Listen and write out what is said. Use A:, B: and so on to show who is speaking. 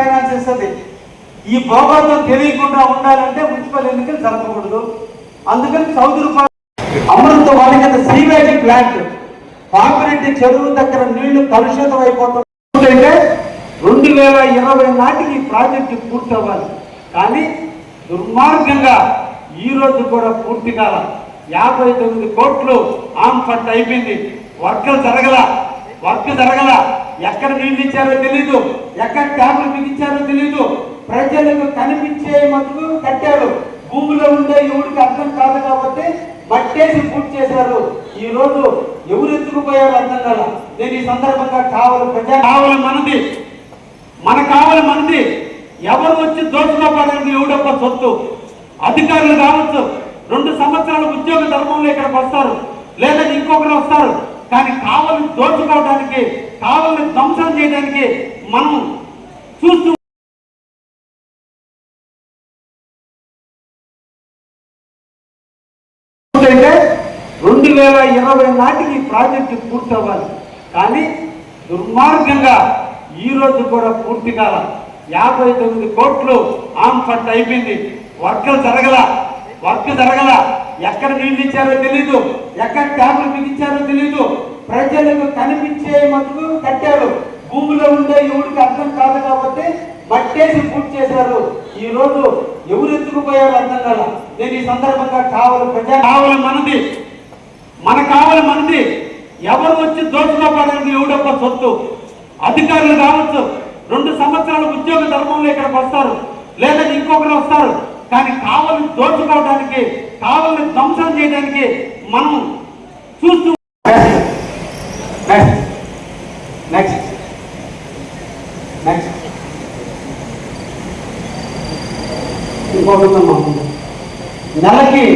A: Finance ఇస్తుంది ఈ భోగోతం తెలియకుండా ఉండాలంటే మున్సిపల్ ఎన్నికలు జరగకూడదు అందుకని చౌదరి రూపాయలు అమృత వాడికి సీవేజ్ ప్లాంట్. పాపిరెడ్డి చెరువు దగ్గర నీళ్ళు కలుషితం అయిపోతుంటే రెండు వేల ఇరవై నాటికి ఈ ప్రాజెక్టు పూర్తవ్వాలి. కానీ దుర్మార్గంగా ఈ రోజు కూడా పూర్తి కాల. యాభై తొమ్మిది కోట్లు ఆన్ ఫట్ అయిపోయింది. వర్కలు జరగల వర్క్ జరగల. ఎక్కడ నీళ్ళు తెలీదు. ఎక్కడ ట్యాబ్లు బిగించారో తెలీదు. ప్రజలకు కనిపించే మటుకు కట్టారు. భూమిలో ఉండే ఎవరికి అర్థం కాదు కాబట్టి మట్టేసి పూర్తి చేశారు. ఈ రోజు ఎవరు ఎత్తుకుపోయారు అర్థం కాల. నేను ఈ సందర్భంగా కావాలి ప్రజా కావాలి మనది. మన కావాలి మనది. ఎవరు వచ్చి దోచుకోవడానికి ఎవడొక్క సొత్తు? అధికారులు కావచ్చు రెండు సంవత్సరాల ఉద్యోగ ధర్మంలో ఇక్కడికి వస్తారు. లేదా ఇంకొకరు వస్తారు. కానీ కావాలని దోచుకోవడానికి కావాలని ధ్వంసం చేయడానికి మనం చూస్తూ అంటే రెండు వేల ఇరవై నాటికి ఈ ప్రాజెక్టు పూర్తవ్వాలి. కానీ దుర్మార్గంగా ఈ రోజు కూడా పూర్తి కాల. యాభై తొమ్మిది కోట్లు ఆన్ ఫట్ అయిపోయింది. వర్కలు జరగల. వర్క్ జరగల. ఎక్కడ నీళ్ళు ఇచ్చారో తెలీదు. ఎక్కడ ట్యాబ్లు బిగించారో తెలీదు. ప్రజలకు కనిపించే మటుకు కట్టారు. భూమిలో ఉండే ఎవరికి అర్థం కాదు కాబట్టి మట్టేసి పూర్తి చేశారు. ఈ రోజు ఎవరు ఎత్తుకుపోయారు అర్థం కాల? నేను ఈ సందర్భంగా కావాలి ప్రజా కావాలి మనది. మన కావాలి మనది. ఎవరు వచ్చి దోచుకోవడానికి ఎవడొక్క సొత్తు? అధికారులు కావచ్చు రెండు సంవత్సరాల ఉద్యోగ ధర్మంలో ఇక్కడికి వస్తారు. లేదా ఇంకొకరు వస్తారు. కానీ కావాలని దోచుకోవడానికి కావాలని ధ్వంసం చేయడానికి మనం చూస్తూ నెక్స్ట్ నెక్స్ట్ ఇంకొకటి నెలకి